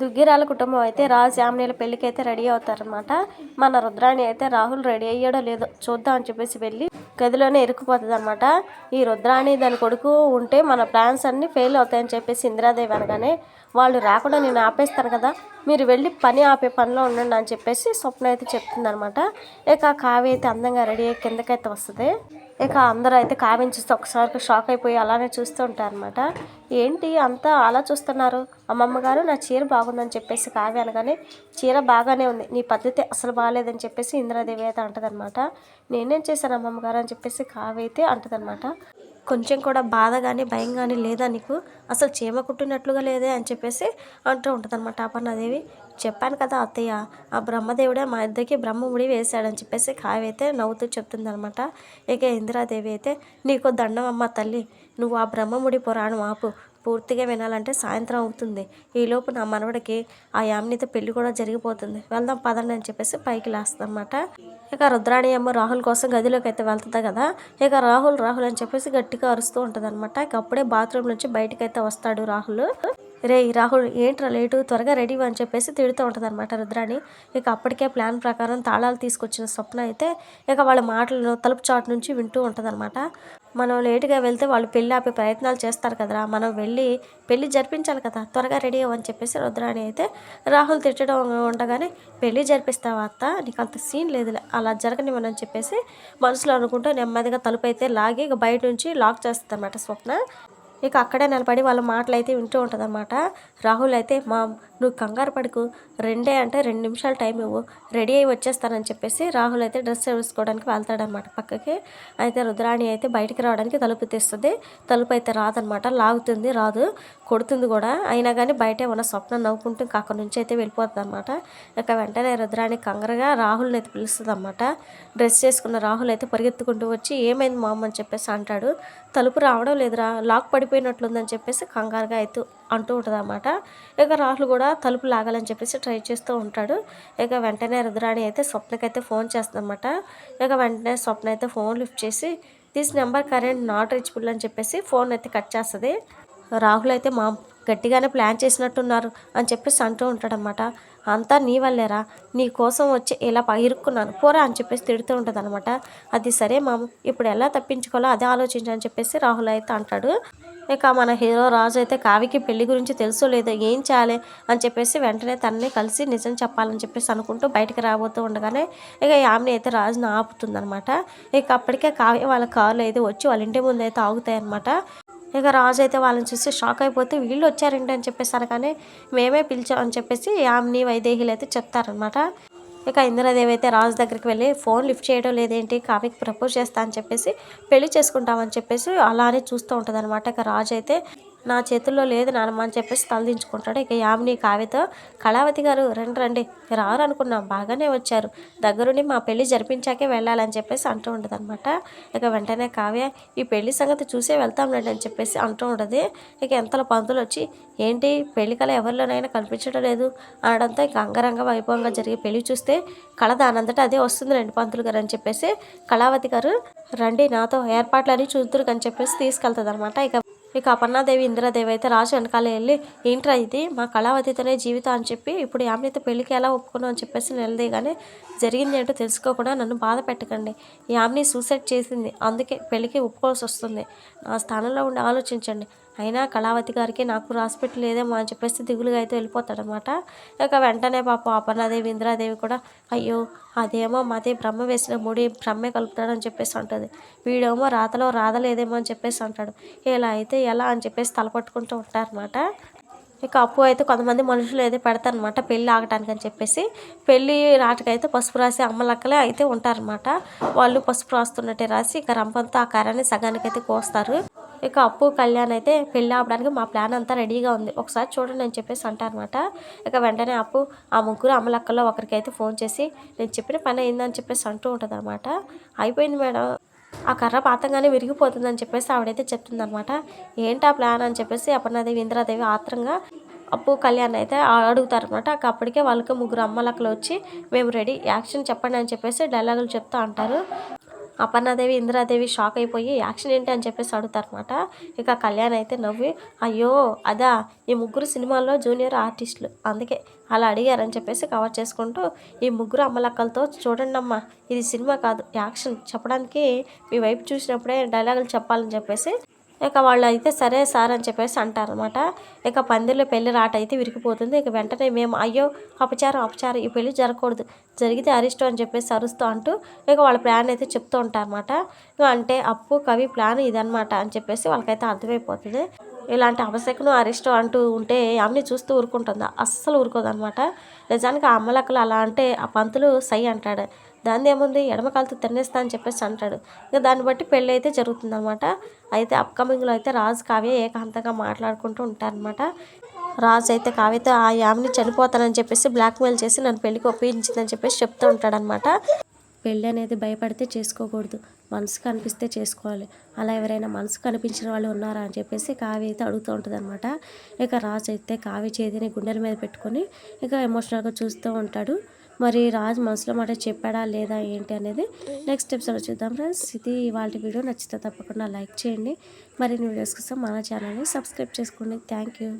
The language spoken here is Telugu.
దుగ్గిరాల కుటుంబం అయితే రాజు యామినీల పెళ్ళికి అయితే రెడీ అవుతారనమాట మన రుద్రాణి అయితే రాహుల్ రెడీ అయ్యాడో లేదో చూద్దాం అని చెప్పేసి వెళ్ళి గదిలోనే ఇరుక్కుపోతుంది అనమాట ఈ రుద్రాణి దాని కొడుకు ఉంటే మన ప్లాన్స్ అన్నీ ఫెయిల్ అవుతాయని చెప్పేసి ఇందిరాదేవి అనగానే వాళ్ళు రాకుండా నేను ఆపేస్తాను కదా మీరు వెళ్ళి పని ఆపే పనిలో ఉండండి అని చెప్పేసి స్వప్న అయితే చెప్తుందనమాట ఇక కావ్య అయితే అందంగా రెడీ అయ్యి కిందకైతే వస్తుంది. ఇక అందరూ అయితే కామెంట్ చూస్తే ఒకసారి షాక్ అయిపోయి అలానే చూస్తూ ఉంటారనమాట ఏంటి అంతా అలా చూస్తున్నారు? అమ్మమ్మ గారు నా చీర బాగుందని చెప్పేసి కావ్య అనగానే చీర బాగానే ఉంది. నీ పద్ధతి అసలు బాగాలేదని చెప్పేసి ఇంద్రాదేవి అయితే అంటదనమాట నేనేం చేశాను అమ్మమ్మ గారు అని చెప్పేసి కావ్య అయితే అంటదనమాట కొంచెం కూడా బాధ కానీ భయం కానీ లేదా నీకు? అసలు చీమ కుట్టినట్లుగా లేదే అని చెప్పేసి అంటూ ఉంటుంది అనమాట అపర్ణాదేవి చెప్పాను కదా అత్తయ్య ఆ బ్రహ్మదేవుడే మా ఇద్దరికి బ్రహ్మముడి వేశాడని చెప్పేసి కావైతే నవ్వుతూ చెప్తుందనమాట ఇక ఇందిరాదేవి అయితే నీకు దండం అమ్మ తల్లి నువ్వు ఆ బ్రహ్మముడి పురాణం ఆపు. పూర్తిగా వినాలంటే సాయంత్రం అవుతుంది. ఈలోపు నా మనవడికి ఆ యామినితో పెళ్ళి కూడా జరిగిపోతుంది. వెళ్దాం పదండి అని చెప్పేసి పైకి లేస్తామన్నమాట ఇక రుద్రాణి అమ్మ రాహుల్ కోసం గదిలోకి అయితే వెళ్తుంది కదా? ఇక రాహుల్ రాహుల్ అని చెప్పేసి గట్టిగా అరుస్తూ ఉంటుంది అనమాట ఇక అప్పుడే బాత్రూమ్ నుంచి బయటకైతే అయితే వస్తాడు రాహుల్. రే రాహుల్ ఏంట్రా లేటు? త్వరగా రెడీ అని చెప్పేసి తిడుతూ ఉంటుంది అనమాట రుద్రాణి ఇక అప్పటికే ప్లాన్ ప్రకారం తాళాలు తీసుకొచ్చిన స్వప్న అయితే ఇక వాళ్ళ మాటలను తలుపు చాటు నుంచి వింటూ ఉంటుంది మనం లేటుగా వెళ్తే వాళ్ళు పెళ్ళి ఆపే ప్రయత్నాలు చేస్తారు కదరా. మనం వెళ్ళి పెళ్ళి జరిపించాలి కదా. త్వరగా రెడీ అవ్వని చెప్పేసి రుద్రాణి అయితే రాహుల్ తిట్టడం ఉండగానే పెళ్ళి జరిపిస్తావా అత్త? నీకు అంత సీన్ లేదు అలా జరగనివ్వనని చెప్పేసి మనసులో అనుకుంటూ నెమ్మదిగా తలుపు అయితే లాగి ఇక బయట నుంచి లాక్ చేస్తుంది అనమాట స్వప్న. ఇక అక్కడే నిలబడి వాళ్ళ మాటలు అయితే వింటూ ఉంటుందన్నమాట. రాహుల్ అయితే మా నువ్వు కంగారు పడుకు. రెండే అంటే రెండు నిమిషాలు టైం ఇవ్వు. రెడీ అయ్యి వచ్చేస్తానని చెప్పేసి రాహుల్ అయితే డ్రెస్ వేసుకోవడానికి వెళ్తాడనమాట పక్కకి. అయితే రుద్రాణి అయితే బయటికి రావడానికి తలుపు తీస్తుంది. తలుపు అయితే రాదనమాట లాగుతుంది రాదు. కొడుతుంది కూడా. అయినా కానీ బయటే ఉన్న స్వప్నం నవ్వుకుంటూ ఇంకా అక్కడి నుంచి అయితే వెళ్ళిపోతుంది అనమాట ఇక వెంటనే రుద్రాణి కంగారుగా రాహుల్ని అయితే పిలుస్తుంది అనమాట డ్రెస్ చేసుకున్న రాహుల్ అయితే పరిగెత్తుకుంటూ వచ్చి ఏమైంది మామ? అని చెప్పేసి అంటాడు. తలుపు రావడం లేదురా. లాక్ పడిపోయినట్లుందని చెప్పేసి కంగారుగా అయితే అంటూ ఉంటుంది అనమాట ఇక రాహుల్ కూడా తలుపు లాగాలని చెప్పేసి ట్రై చేస్తూ ఉంటాడు. ఇక వెంటనే రుద్రాణి అయితే స్వప్నకైతే ఫోన్ చేస్తుందన్నమాట. ఇక వెంటనే స్వప్న అయితే ఫోన్ లిఫ్ట్ చేసి this number current not reachable అని చెప్పేసి ఫోన్ అయితే కట్ చేస్తుంది. రాహుల్ అయితే మా గట్టిగానే ప్లాన్ చేసినట్టున్నారు అని చెప్పేసి అంటూ ఉంటాడనమాట అంతా నీ వల్లేరా? నీ కోసం వచ్చి ఇలా ఇరుక్కున్నాను. పోరా అని చెప్పేసి తిడుతూ ఉంటుంది అనమాట అది సరే మామ. ఇప్పుడు ఎలా తప్పించుకోవాలో అదే ఆలోచించని చెప్పేసి రాహుల్ అయితే అంటాడు. ఇక మన హీరో రాజు అయితే కావికి పెళ్ళి గురించి తెలుసో లేదో ఏం చేయాలి అని చెప్పేసి వెంటనే తనని కలిసి నిజం చెప్పాలని చెప్పేసి అనుకుంటూ బయటకు రాబోతూ ఉండగానే ఇక యామిని అయితే రాజుని ఆపుతుందనమాట ఇక అప్పటికే కావ్య వాళ్ళ కార్లు అయితే వచ్చి వాళ్ళ ఇంటి ముందు అయితే ఆగుతాయన్నమాట. ఇక రాజు అయితే వాళ్ళని చూసి షాక్ అయిపోతే వీళ్ళు వచ్చారండి అని చెప్పేసి అనగానే మేమే పిలిచాం అని చెప్పేసి యామిని వైదేహిలు అయితే చెప్తారనమాట ఇక ఇందిరాదేవి అయితే రాజు దగ్గరికి వెళ్ళి ఫోన్ లిఫ్ట్ చేయడం లేదేంటి? కావ్యకి ప్రపోజ్ చేస్తా అని చెప్పేసి పెళ్ళి చేసుకుంటామని చెప్పేసి అలానే చూస్తూ ఉంటుంది అనమాట ఇక రాజు అయితే నా చేతుల్లో లేదు నానమ్మ అని చెప్పేసి తలదించుకుంటాడు. ఇక యామిని కావ్యతో కళావతి గారు రండి రండి రారు అనుకున్నాం బాగానే వచ్చారు. దగ్గరుండి మా పెళ్ళి జరిపించాకే వెళ్ళాలని చెప్పేసి అంటూ ఉండదు అనమాట ఇక వెంటనే కావ్య ఈ పెళ్ళి సంగతి చూసే వెళ్తాంలేండి అని చెప్పేసి అంటూ ఉండదు ఇక ఎంతలో పంతులు వచ్చి ఏంటి పెళ్ళి కళ ఎవరిలోనైనా కనిపించడం లేదు? అనడంతో ఇక అంగరంగ వైభవంగా జరిగే పెళ్ళి చూస్తే కళ దానంతటా అదే వస్తుంది రెండు పంతులు గారు అని చెప్పేసి కళావతి గారు రండి నాతో ఏర్పాట్లని చూద్దరు అని చెప్పేసి తీసుకెళ్తుంది అనమాట ఇక ఇక అపర్ణాదేవి ఇందిరాదేవి అయితే రాజు వెనకాల వెళ్ళి ఏంట్రా ఇది? మా కళావతితోనే జీవితం అని చెప్పి ఇప్పుడు యామినితో పెళ్ళికి ఎలా ఒప్పుకున్నావు అని చెప్పేసి నిలదీగానే జరిగింది ఏంటో తెలుసుకోకుండా నన్ను బాధ పెట్టకండి. యామిని సూసైడ్ చేసింది. అందుకే పెళ్ళికి ఒప్పుకోవాల్సి వస్తుంది. నా స్థానంలో ఉండి ఆలోచించండి. అయినా కళావతి గారికి నాకు హాస్పిటల్ లేదేమో అని చెప్పేసి దిగులుగా అయితే వెళ్ళిపోతాడనమాట. ఇక వెంటనే పాప అపర్ణాదేవి ఇందిరాదేవి కూడా అయ్యో అదేమో మాదే బ్రహ్మ వేసిన ముడి బ్రహ్మే కలుపుతాడని చెప్పేసి అంటుంది. వీడేమో రాతలో రాదలేదేమో అని చెప్పేసి అంటాడు. ఇలా అయితే ఎలా? అని చెప్పేసి తలపట్టుకుంటూ ఉంటారనమాట. ఇక అప్పు అయితే కొంతమంది మనుషులు అయితే పెడతారనమాట పెళ్ళి ఆగటానికి అని చెప్పేసి. పెళ్ళి రాటకైతే పసుపు రాసి అమ్మలక్కలే అయితే ఉంటారనమాట. వాళ్ళు పసుపు రాస్తున్నట్టే రాసి ఇక రంపంతో ఆ కారాన్ని సగానికి అయితే కోస్తారు. ఇక అప్పు కళ్యాణ్ అయితే పెళ్ళి ఆపడానికి మా ప్లాన్ అంతా రెడీగా ఉంది. ఒకసారి చూడండి అని చెప్పేసి అంటారనమాట ఇక వెంటనే అప్పు ఆ ముగ్గురు అమ్మలక్కల్లో ఒకరికైతే ఫోన్ చేసి నేను చెప్పిన పని అయిందని చెప్పేసి అంటూ ఉంటుంది అనమాట అయిపోయింది మేడం. ఆ కర్ర పాతంగానే విరిగిపోతుందని చెప్పేసి ఆవిడైతే చెప్తుందనమాట ఏంటి ఆ ప్లాన్ అని చెప్పేసి అపర్ణాదేవి ఇంద్రాదేవి ఆత్రంగా అప్పు కళ్యాణ్ అయితే అడుగుతారనమాట అప్పటికే వాళ్ళకి ముగ్గురు అమ్మలక్కలు వచ్చి మేము రెడీ యాక్షన్ చెప్పండి అని చెప్పేసి డైలాగులు చెప్తూ అంటారు. అపర్ణాదేవి ఇందిరాదేవి షాక్ అయిపోయి యాక్షన్ ఏంటి? అని చెప్పేసి అడుగుతారనమాట ఇక కళ్యాణ్ అయితే నవ్వి అయ్యో అదా ఈ ముగ్గురు సినిమాల్లో జూనియర్ ఆర్టిస్టులు. అందుకే అలా అడిగారని చెప్పేసి కవర్ చేసుకుంటూ ఈ ముగ్గురు అమ్మలక్కలతో చూడండి అమ్మా ఇది సినిమా కాదు యాక్షన్. చెప్పడానికి మీ వైపు చూసినప్పుడే డైలాగులు చెప్పాలని చెప్పేసి ఇక వాళ్ళు అయితే సరే సార్ అని చెప్పేసి అంటారనమాట ఇక పందిర్లో పెళ్ళి రాట అయితే విరిగిపోతుంది. ఇక వెంటనే మేము అయ్యో అపచారం అపచారం ఈ పెళ్ళి జరగకూడదు. జరిగితే అరిష్టం అని చెప్పేసి అరుస్తూ అంటూ ఇక వాళ్ళ ప్లాన్ అయితే చెప్తూ ఉంటారన్నమాట. ఇక అంటే అప్పు కవి ప్లాన్ ఇదనమాట అని చెప్పేసి వాళ్ళకైతే అర్థమైపోతుంది. ఇలాంటి అపశకును అరిష్టం అంటూ ఉంటే ఆమెని చూస్తూ ఊరుకుంటుంది. అస్సలు ఊరుకోదన్నమాట. నిజానికి ఆ అమ్మలక్కలు అలా అంటే ఆ పంతులు సై అంటాడు. దాన్ని ఏముంది? ఎడమ కాలుతో తినేస్తా అని చెప్పేసి అంటాడు. ఇక దాన్ని బట్టి పెళ్ళి అయితే జరుగుతుందనమాట అయితే అప్కమింగ్లో అయితే రాజు కావ్య ఏకాంతంగా మాట్లాడుకుంటూ ఉంటారనమాట రాజు అయితే కావ్యతో ఆ యామిని చనిపోతానని చెప్పేసి బ్లాక్మెయిల్ చేసి నన్ను పెళ్ళికి ఒప్పించిందని చెప్పేసి చెప్తూ ఉంటాడనమాట పెళ్ళి అనేది భయపడితే చేసుకోకూడదు. మనసు కనిపిస్తే చేసుకోవాలి. అలా ఎవరైనా మనసు కనిపించిన వాళ్ళు ఉన్నారా అని చెప్పేసి కావ్య అయితే అడుగుతూ ఉంటుందన్నమాట. ఇక రాజు అయితే కావ్య చేతిని గుండెల మీద పెట్టుకొని ఇక ఎమోషనల్గా చూస్తూ ఉంటాడు. మరి రాజు మనసులో మాట చెప్పాడా లేదా ఏంటి అనేది నెక్స్ట్ ఎపిసోడ్ చూద్దాం ఫ్రెండ్స్ ఇది వాళ్ళ వీడియో. నచ్చితే తప్పకుండా లైక్ చేయండి. మరిన్ని వీడియోస్ కోసం మన ఛానల్ని సబ్స్క్రైబ్ చేసుకోండి. Thank you